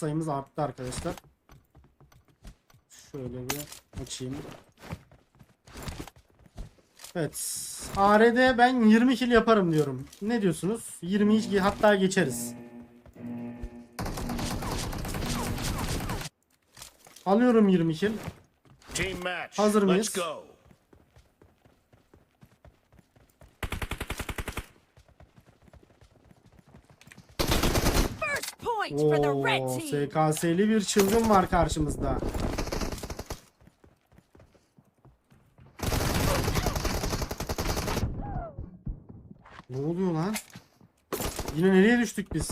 sayımız arttı arkadaşlar. Şöyle bir açayım. Evet. AR'de ben 20 kill yaparım diyorum. Ne diyorsunuz? 20 hatta geçeriz. Alıyorum 20 kill. Hazır mıyız? Point for the red Oo, team. SKS'li bir çılgın var karşımızda. Ne oluyor lan? Yine nereye düştük biz?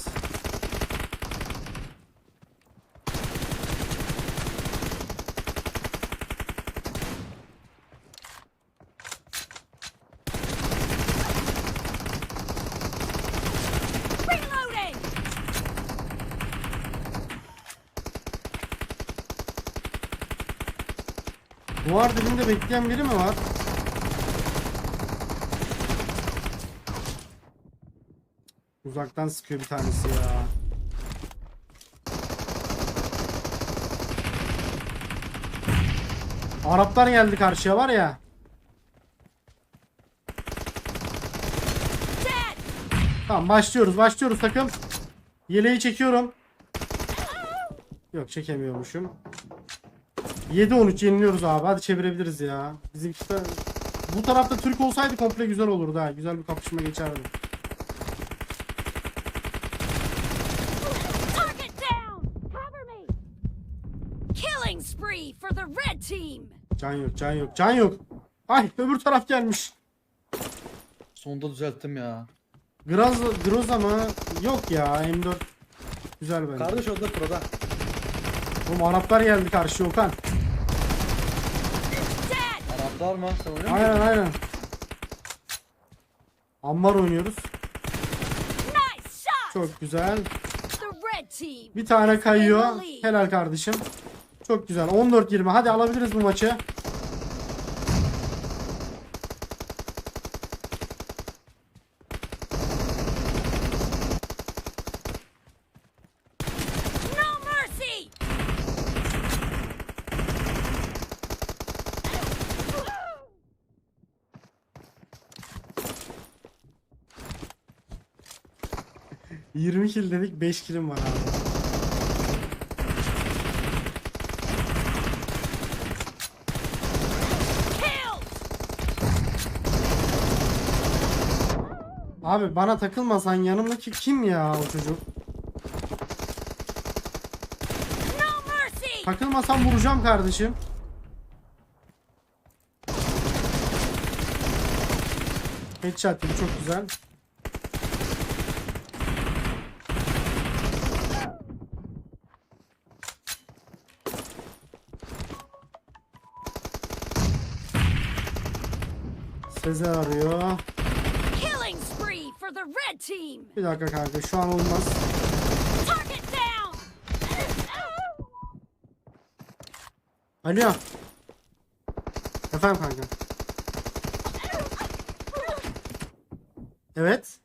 Duvar dibinde bekleyen biri mi var? Uzaktan sıkıyor bir tanesi ya. Araplar geldi karşıya var ya. Tamam başlıyoruz başlıyoruz takım. Yeleği çekiyorum. Yok çekemiyormuşum. 7-13 yeniliyoruz abi. Hadi çevirebiliriz ya. Bizim bu tarafta Türk olsaydı komple güzel olurdu ha. Güzel bir kapışma geçerdi. Target down. Cover me. Killing spree for the red team. Can yok can yok can yok. Ay öbür taraf gelmiş. Sonunda düzelttim ya. Groza, Groza mı? Yok ya M4. Güzel bence. Kardeş orada proda. Oğlum Araplar geldi karşıya Okan. Mı? Sen oynuyor musun? Aynen aynen. Ammar oynuyoruz. Nice shot. Çok güzel. Bir tane kayıyor. Helal kardeşim. Çok güzel. 14-20. Hadi alabiliriz bu maçı. 20 kill dedik 5 killim var abi. Abi bana takılmasan yanımdaki kim ya o çocuk? Takılmasam vuracağım kardeşim. Headshot çok güzel. Sezer arıyor. Killing spree for the red team. Bir dakika kanka şu an olmaz. Target down. Alo. Efendim kanka. Evet.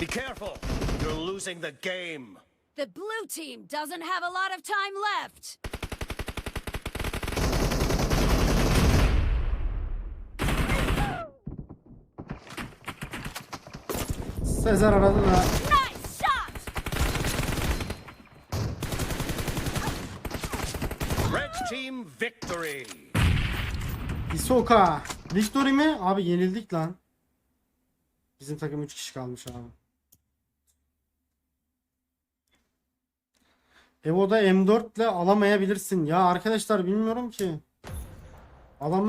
Be careful. You're losing the game. The blue team doesn't have a lot of time left. Sezer aradı da. Nice shot. Red team victory. Hisoka. Victory mi? Abi yenildik lan. Bizim takım 3 kişi kalmış abi. Evo'da M4 ile alamayabilirsin. Ya arkadaşlar bilmiyorum ki. Adam